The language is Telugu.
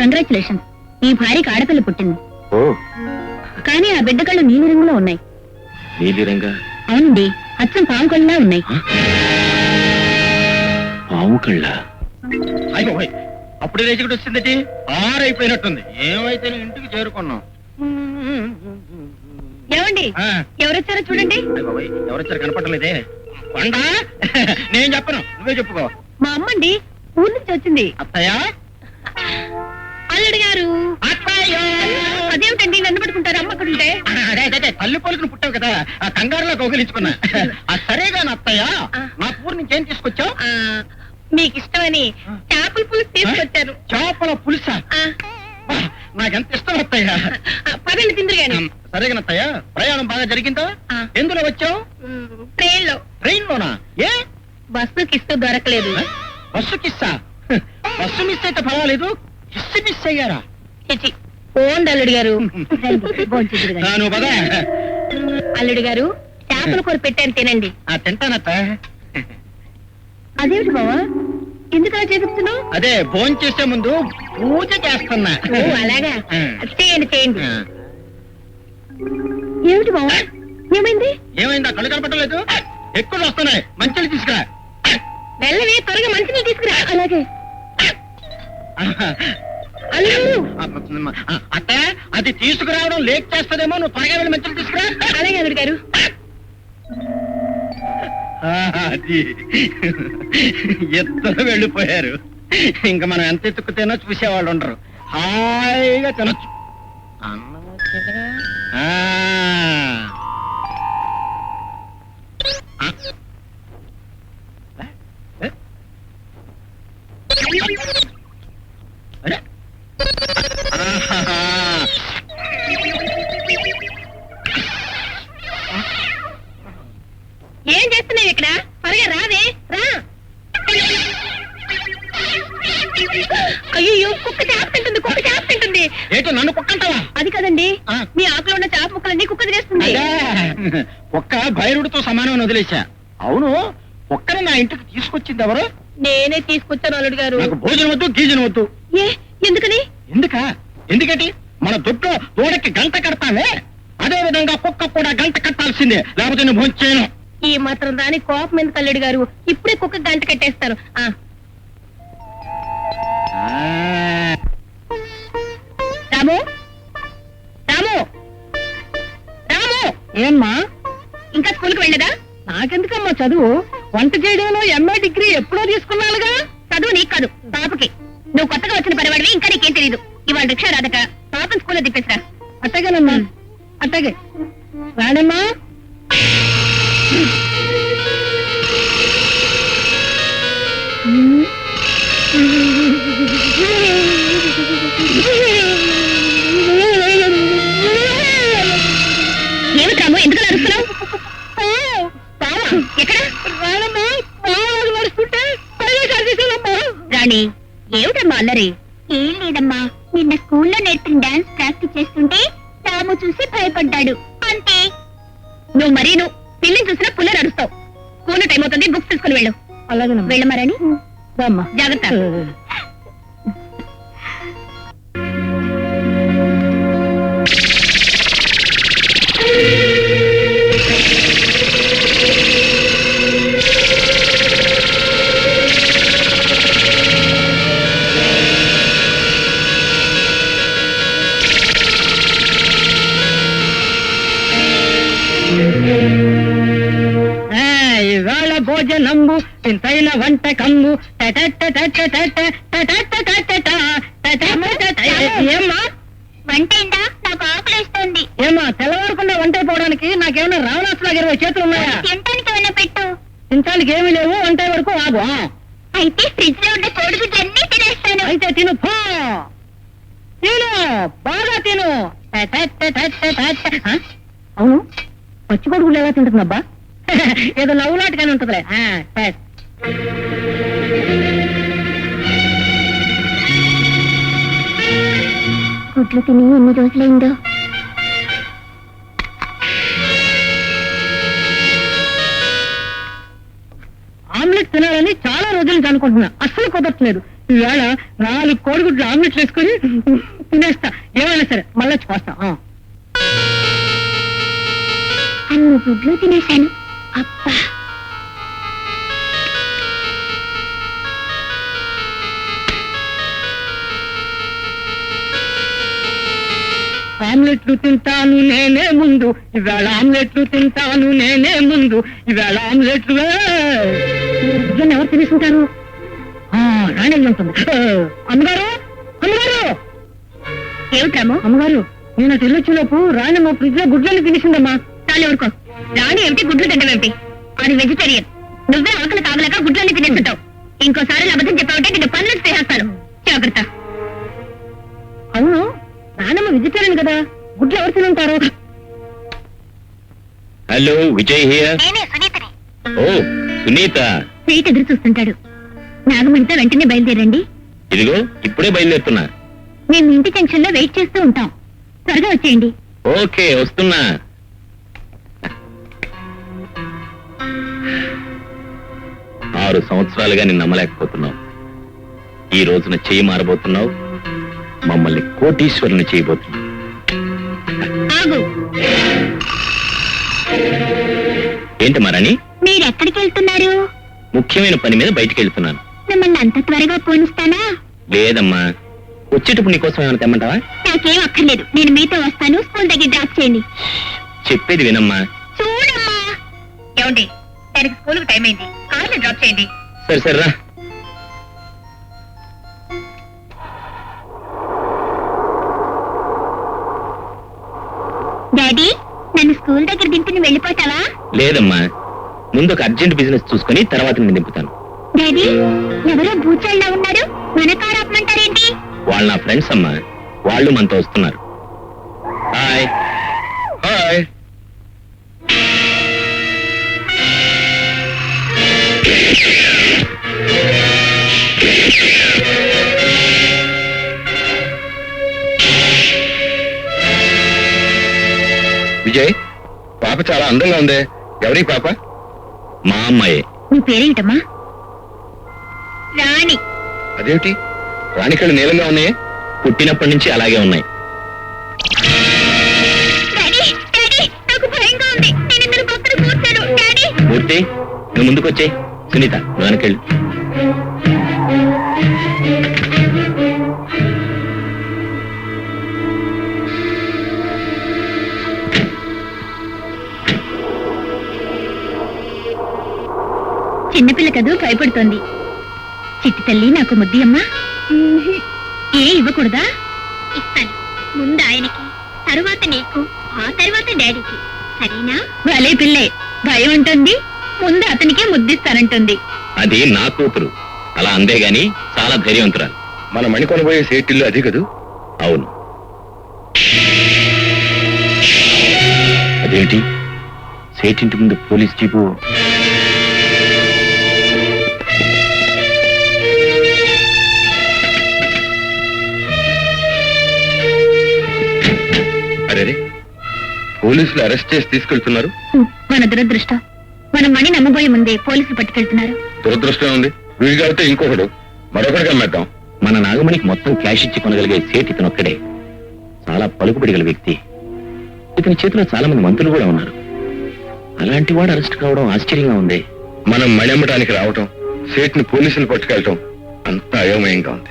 కంగ్రాచులేషన్ మీ భార్యకి ఆడపిల్ల పుట్టింది. ఓ. కానీ ఆ బిడ్డ కళ్ళు నీలి రంగులో ఉన్నాయి. నీలిరంగా? అవునండి. అచ్చం పాము కళ్ళలా ఉన్నాయి పాము కళ్ళ అయ్యో. అప్పుడే రేచుకుడు వచ్చిందటి? ఆరైపోయినట్టుంది ఏమైతే ఇంటికి చేరుకున్నాం ఏమండి? ఎవరొచ్చారో చూడండి. ఎవరొచ్చారు కనపడలేదే కొండ? నేను చెప్పను. నువ్వే చెప్పుకో. మా అమ్మండి ఊరి నుంచి వచ్చింది. అత్తయ్య? అల్లుడు గారు. అదేమిటండి? నన్ను పట్టుకుంటారు? అమ్మ అక్కడ ఉంటే. అదే అదే, తల్లి పలుకుని పుట్టావు కదా. ఆ కంగారులో కౌగిలించుకున్నా ఆ సరేగా నా అత్తయ్య నా పూర్ నుంచి ఏం తీసుకొచ్చావు? ఆ, మీకు ఇష్టమని చేపల పులుసు తీసుకొచ్చాను. చేపల పులుసా? నాకెంత ఇష్టం ఆ, పదండి తిందురు గాని. సరేగా అత్తయ్య ప్రయాణం బాగా జరిగిందా. ఎందులో వచ్చావు? ట్రైన్లో ట్రైన్ లోనా ఏ? బస్సుకి ఇస్తూ దొరకలేదు. బస్సు కిస్సా? బస్సు మిస్ అయితే పర్వాలేదు. కిస్సు మిస్ అయ్యారా? పోండి అల్లుడు గారు. అల్లుడు గారు చేపల కూర పెట్టాను తినండి. ఆ, తింటానత్త. అదేమిటి బావా? ఎందుకు అలా చేపిస్తున్నావు? అదే భోజనం చేసే ముందు పూజ చేస్తున్నా. ఓ అలాగా? ఆ. చేయండి చేయండి. ఆ, ఏమిటి బావా? ఏమైంది? ఏమైందా? కళ్ళు కనపడలేదు? ఎక్కువ వస్తున్నాయి. మంచిలు తీసుకురా. వెళ్ళవే త్వరగా మంచిని తీసుకురా. అలాగే. అత్త అది తీసుకురావడం లేట్ చేస్తదేమో నువ్వు త్వరగా వెళ్ళి మంచిలు తీసుకురా. అలాగే అల్లుడు గారు. అది. ఇద్దరు వెళ్ళిపోయారు. ఇంకా మనం ఎంత ఎత్తుకుతేనో చూసేవాళ్ళు ఉండరు. హాయిగా తినొచ్చు. అన్నం ఏంటి నన్ను కుక్కంటావా? అది కదండి. ఆ. మీ ఆకులో ఉన్న చేప ముక్కలన్నీ కుక్క తినేస్తుంది అదే. కుక్క భైరుడితో సమానం వదిలేశా. అవును కుక్కని నా ఇంటికి తీసుకొచ్చింది ఎవరు? నేనే తీసుకొచ్చాను అల్లుడు గారు. నాకు భోజనం వద్దు గీజనం వద్దు. ఏ ఎందుకని? ఎందుక? ఎందుకటి? మన దొడ్లో తోడకి గంట కడతావే అదే విధంగా కుక్క కూడా గంట కట్టాల్సిందే. లేకపోతే నేను భోజనం చేయను ఈ మాత్రం దాని కోపం ఎందుకు అల్లుడు గారు? ఇప్పుడే కుక్క గంట కట్టేస్తారు. ఆ. రాము? రాము? రాము? ఏమ్మా? ఇంకా స్కూల్కి వెళ్ళదా నాకెందుకమ్మా చదువు? వంట చేయడంలో ఎంఏ డిగ్రీ ఎప్పుడో తీసుకున్నానుగా? చదువు నీకు కాదు పాపకి. నువ్వు కొత్తగా వచ్చిన పనివాడివి ఇంకా నీకేం తెలియదు ఇవాళ రిక్షా రాదట. పాపం స్కూల్లో తిప్పేసిరా. అట్టగేనమ్మా. అట్టగే. రాడమ్మా రాణి ఏమిటమ్మా అల్లరి? ఏం లేదమ్మా నిన్న స్కూల్లో నేర్పిన డాన్స్ ప్రాక్టీస్ చేస్తుంటే రాము చూసి భయపడ్డాడు. అంతే. నువ్వు మరీ నువ్వు పిల్లిని చూసినా పుల్ల నడుస్తావు. స్కూల్ టైం అవుతుంది బుక్స్ తీసుకుని వెళ్ళు. అలాగేనమ్మా. వెళ్ళమరాని జాగ్రత్త. భోజనంబు కంబు ఏమ్మా వంట అయిందా నాకు ఆకలిస్తుంది ఏమ్మా తెల్లవారకుండా వంట అయిపోవడానికి నాకేమైనా రావణాసులా ఇరవై చేతులు ఉన్నాయా తినటానికి ఏమైనా పెట్టు తినటానికి ఏమీ లేవు వంట వరకు ఆగు. అయితే ఫ్రిడ్జ్లో ఉన్న కోడిగుడ్లన్నీ తినేస్తాను అయితే తిను పో తిను బాగా తిను? అవును పచ్చి కొడుకులు ఎలా తింటుందబ్బా ఏదో నవ్వులాటగానే ఉంటుందిలే. ఆ, సరే. గుడ్లు తిని ఎన్ని రోజులైందో? ఆమ్లెట్ తినాలని చాలా రోజుల నుంచి అనుకుంటున్నా. అస్సలు కుదరట్లేదు. ఈవేళ నాలుగు కోడిగుడ్లు ఆమ్లెట్లు వేసుకొని తినేస్తా. ఏమైనా సరే మళ్ళీ ఆ. అన్ని గుడ్లు తినేశాను. అబ్బా. ఆమ్లెట్లు తింటాను నేనే ముందు ఇవాళ ఆమ్లెట్లు తింటాను నేనే ముందు ఇవాళ ఆమ్లెట్లు గుడ్లను ఎవరు తినేసుకుంటారు? ఆ, అమ్మగారు? అమ్మగారు? ఏమిట్రాము అమ్మగారు నేను తెల్లొచ్చిలోపు రాణి మా ఫ్రిడ్జ్లో గుడ్లను తినేసిందమ్మా. చాలు ఎవరికో. రాణి ఏమిటి గుడ్లు తినడం ఏమిటి? అది వెజిటేరియన్ నువ్వే ఆకలి కాగలేక గుడ్లన్నీ తినేస్తుంటావు. ఇంకోసారి అబద్ధం చెప్పావంటే నిన్ను పనులు చేసేస్తాను. జాగ్రత్త. అవును నానమ్మ వెజిటేరియన్ కదా. గుడ్లు ఎవరు తినుంటారు? హలో విజయ్ హియర్ నేనే సునీతని. ఓ సునీత. సీట్ ఎదురు చూస్తుంటాడు. నాగమణితో వెంటనే బయలుదేరండి. ఇదిగో ఇప్పుడే బయలుదేరుతున్నా. మేము ఇంటి జంక్షన్లో వెయిట్ చేస్తూ ఉంటాం. త్వరగా వచ్చేయండి. ఓకే వస్తున్నా. ఆరు సంవత్సరాలుగా నిన్ను నమ్మలేకపోతున్నావు. ఈ రోజున చెయ్యి మారబోతున్నావు. మమ్మల్ని కోటీశ్వరుని చేయబోతున్నావు. ఏంటి మరణి? మీరు ఎక్కడికి వెళ్తున్నారు? ముఖ్యమైన పని మీద బయటికి వెళ్తున్నాను మిమ్మల్ని అంత త్వరగా పోనిస్తానా? లేదమ్మా. వచ్చేటప్పుడు నీకోసం ఏమైనా తెమ్మంటావా? నాకేం అక్కర్లేదు. నేను మీతో వస్తాను. స్కూల్ దగ్గర డ్రాప్ చేయండి. చెప్పేది వినమ్మా. చూడమ్మా. ఏమండి? దానికి స్కూల్ టైం అయింది. కార్లో డ్రాప్ చేయండి. సరే సరే రా. డాడీ నన్ను స్కూల్ దగ్గర దింపిని వెళ్ళిపోతావా? లేదమ్మా. ముందు ఒక అర్జెంట్ బిజినెస్ చూసుకొని తర్వాత నేను దింపుతాను. డాడీ ఎవరో భూచాళ్ళ ఉన్నారు? మన కారు ఆపమంటారేంటి? వాళ్ళు నా ఫ్రెండ్స్ అమ్మా. వాళ్ళు మనతో వస్తున్నారు. హాయ్. విజయ్ పాప చాలా అందంగా ఉంది. ఎవరి పాప? మా అమ్మాయే. నీ పేరేంటమ్మా? రాణి. అదేమిటి? రాణికళ్ళు నీలంగా ఉన్నాయే? పుట్టినప్పటి నుంచి అలాగే ఉన్నాయి. మూర్తి నువ్వు ముందుకొచ్చే సునీత వెనకెళ్ళు. చిన్నపిల్ల కదూ భయపడుతోంది. చిట్టి తల్లి నాకు ముద్ది అమ్మా. ఏ ఇవ్వకూడదా? ఇస్తాను. ముందు ఆయనకి తరువాత నీకు ఆ తరువాత డాడీకి. సరేనా? భలే పిల్లే భయం ఉంటుంది ముందు అతనికే ముద్దిస్తానంటుంది. అది నా కూతురు. అలా అందే గాని చాలా ధైర్యవంతురాలు. మన మణికొనబోయే సేటిల్లు అది కదూ? అవును. అదేంటి సేటింటి ముందు పోలీస్ జీపు పోలీసులు అరెస్ట్ చేసి తీసుకెళ్తున్నారు? మన దురదృష్టం. మన మణి నమ్మబోయే ముందే పోలీసులు పట్టుకెళ్తున్నారు. దురదృష్టం ఉంది. వీడిగాడితే ఇంకొకడు. మరొకడికి అమ్మేద్దాం. మన నాగమణికి మొత్తం క్యాష్ ఇచ్చి కొనగలిగే సేట్ ఇతను ఒక్కడే. చాలా పలుకుబడి గల వ్యక్తి. ఇతని చేతిలో చాలా మంది మంత్రులు కూడా ఉన్నారు. అలాంటి వాడు అరెస్ట్ కావడం ఆశ్చర్యంగా ఉంది. మనం మణి అమ్మటానికి రావటం సేట్ని పోలీసులు పట్టుకెళ్ళటం అంతా అయోమయంగా ఉంది.